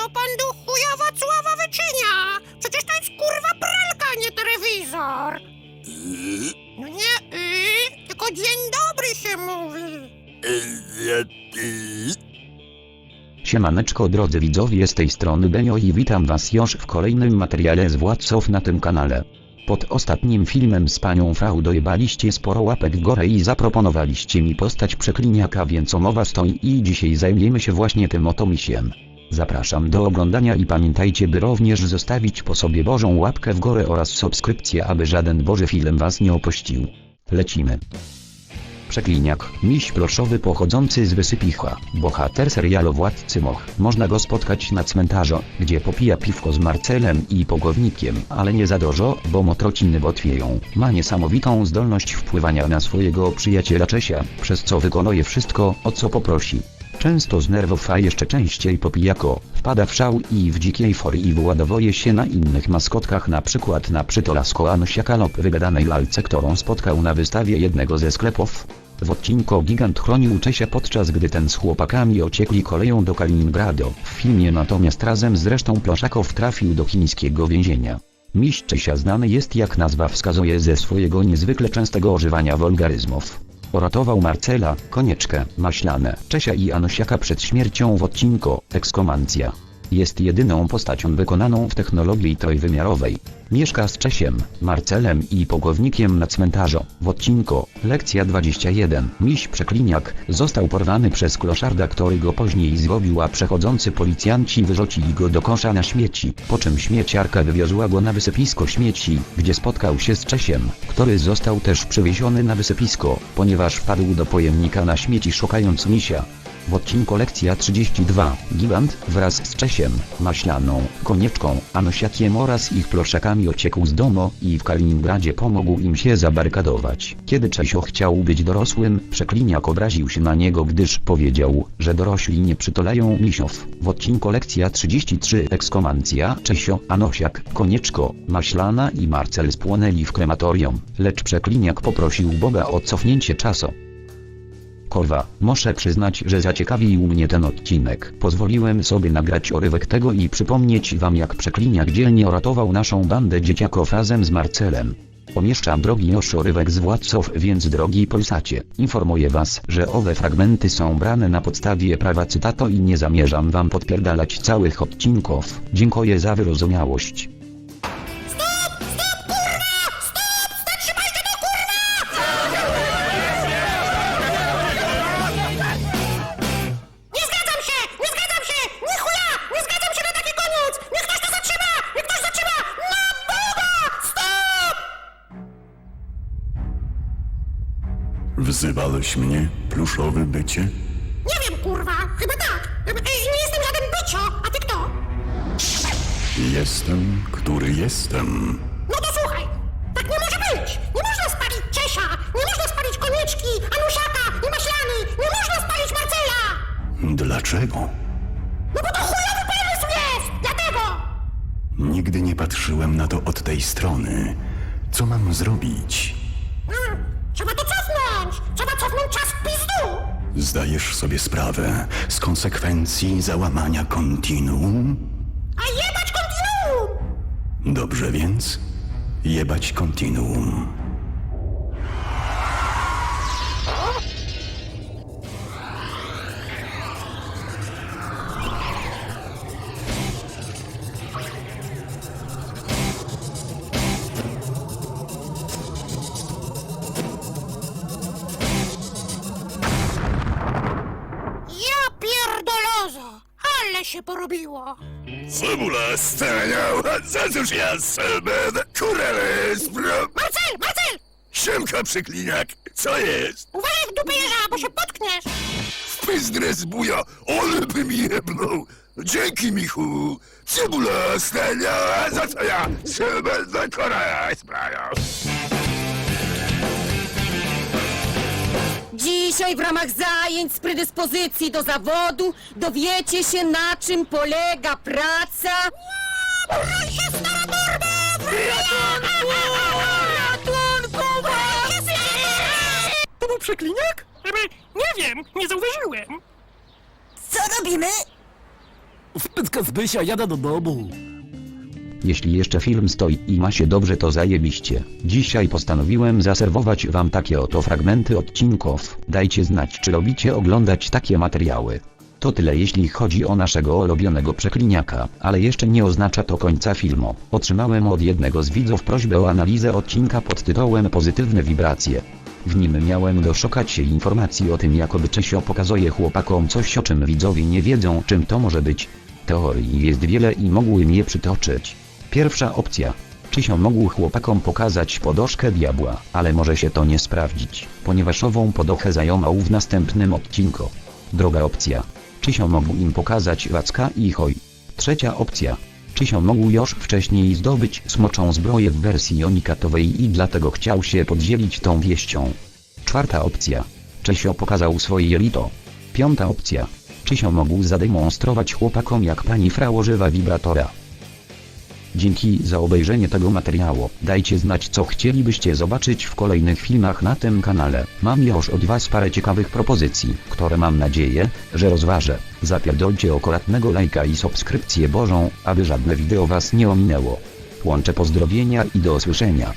co pan do chuja Wacława wyczynia? Przecież to jest kurwa pralka, nie telewizor. No nie y, tylko dzień dobry się mówi. Siemaneczko drodzy widzowie z tej strony Benio i witam was już w kolejnym materiale z Władców na tym kanale. Pod ostatnim filmem z panią Frau dojebaliście sporo łapek w górę i zaproponowaliście mi postać przekliniaka więc o mowa stoi i dzisiaj zajmiemy się właśnie tym oto misiem. Zapraszam do oglądania i pamiętajcie by również zostawić po sobie Bożą łapkę w górę oraz subskrypcję aby żaden Boży film was nie opuścił. Lecimy. Przekliniak, miś ploszowy pochodzący z Wysypicha, bohater serialu Władcy Moch. Można go spotkać na cmentarzu, gdzie popija piwko z Marcelem i Pogownikiem, ale nie za dużo, bo motrociny botwieją. Ma niesamowitą zdolność wpływania na swojego przyjaciela Czesia, przez co wykonuje wszystko, o co poprosi. Często z nerwów, a jeszcze częściej po pijako, wpada w szał i w dzikiej forii wyładowuje się na innych maskotkach przykład na przytolasko Anosiaka lub wygadanej lalce, którą spotkał na wystawie jednego ze sklepów. W odcinku gigant chronił Czesia podczas gdy ten z chłopakami ociekli koleją do Kaliningradu. W filmie natomiast razem z resztą ploszaków trafił do chińskiego więzienia. Miś Czesia znany jest jak nazwa wskazuje ze swojego niezwykle częstego używania wulgaryzmów. Uratował Marcela, Konieczkę, Maślane, Czesia i Anosiaka przed śmiercią w odcinku Ekskomancja. Jest jedyną postacią wykonaną w technologii trójwymiarowej. Mieszka z Czesiem, Marcelem i Pogownikiem na cmentarzu. W odcinku Lekcja 21 Miś Przekliniak został porwany przez kloszarda, który go później złowił, a przechodzący policjanci wyrzucili go do kosza na śmieci, po czym śmieciarka wywiozła go na wysypisko śmieci, gdzie spotkał się z Czesiem, który został też przywieziony na wysypisko, ponieważ wpadł do pojemnika na śmieci szukając misia. W odcinku lekcja 32, Gigant wraz z Czesiem, Maślaną, Konieczką, Anosiakiem oraz ich ploszakami ociekł z domu i w Kaliningradzie pomógł im się zabarykadować. Kiedy Czesio chciał być dorosłym, Przekliniak obraził się na niego gdyż powiedział, że dorośli nie przytulają misiów. W odcinku lekcja 33 Ekskomancja Czesio, Anosiak, Konieczko, Maślana i Marcel spłonęli w krematorium, lecz Przekliniak poprosił Boga o cofnięcie czasu. Korwa, muszę przyznać, że zaciekawił mnie ten odcinek. Pozwoliłem sobie nagrać orywek tego i przypomnieć wam jak przekliniak dzielnie uratował naszą bandę dzieciaków razem z Marcelem. Pomieszczam drogi już orywek z władców, więc drogi Polsacie, informuję was, że owe fragmenty są brane na podstawie prawa cytatu i nie zamierzam wam podpierdalać całych odcinków. Dziękuję za wyrozumiałość. Wzywałeś mnie, pluszowy bycie? Nie wiem, kurwa! Chyba tak! Nie jestem żaden bycio! A ty kto? Jestem, który jestem. No to słuchaj! Tak nie może być! Nie można spalić Czesia! Nie można spalić Konieczki, Anusiaka i Maślany! Nie można spalić Marcela! Dlaczego? No bo to chujowy pomysł jest! Dlatego! Nigdy nie patrzyłem na to od tej strony. Co mam zrobić? Zdajesz sobie sprawę z konsekwencji załamania kontinuum? A jebać kontinuum! Dobrze więc, jebać kontinuum. Się porobiło! Cebula staniał, za cóż ja sobie kurele spro... Marcel! Marcel! Siemka przykliniak, co jest? Uważaj w dupę jeża, bo się potkniesz! W pyzdre zbuja, ole by mi jebnął. Dzięki, Michu. Cebula staniała, za co ja sobie będę korale Dzisiaj w ramach zajęć z predyspozycji do zawodu dowiecie się na czym polega praca. Ratunku! To był przekliniak? Nie wiem, nie zauważyłem. Co robimy? Wpytka z Bysia jada do domu. Jeśli jeszcze film stoi i ma się dobrze to zajebiście. Dzisiaj postanowiłem zaserwować wam takie oto fragmenty odcinków. Dajcie znać czy lubicie oglądać takie materiały. To tyle jeśli chodzi o naszego ulubionego przekliniaka, ale jeszcze nie oznacza to końca filmu. Otrzymałem od jednego z widzów prośbę o analizę odcinka pod tytułem Pozytywne wibracje. W nim miałem doszukać się informacji o tym jakoby Czesio pokazuje chłopakom coś o czym widzowie nie wiedzą czym to może być. Teorii jest wiele i mogłem je przytoczyć. Pierwsza opcja. Czysio mógł chłopakom pokazać podoszkę diabła, ale może się to nie sprawdzić, ponieważ ową podochę zajął w następnym odcinku. Druga opcja. Czysio mógł im pokazać Wacka i Hoj. Trzecia opcja. Czysio mógł już wcześniej zdobyć smoczą zbroję w wersji unikatowej i dlatego chciał się podzielić tą wieścią. Czwarta opcja. Czesio pokazał swoje jelito. Piąta opcja. Czysio mógł zademonstrować chłopakom jak pani frau używa wibratora. Dzięki za obejrzenie tego materiału. Dajcie znać co chcielibyście zobaczyć w kolejnych filmach na tym kanale. Mam już od was parę ciekawych propozycji, które mam nadzieję, że rozważę. Zapierdolcie okoratnego lajka i subskrypcję Bożą, aby żadne wideo was nie ominęło. Łączę pozdrowienia i do usłyszenia.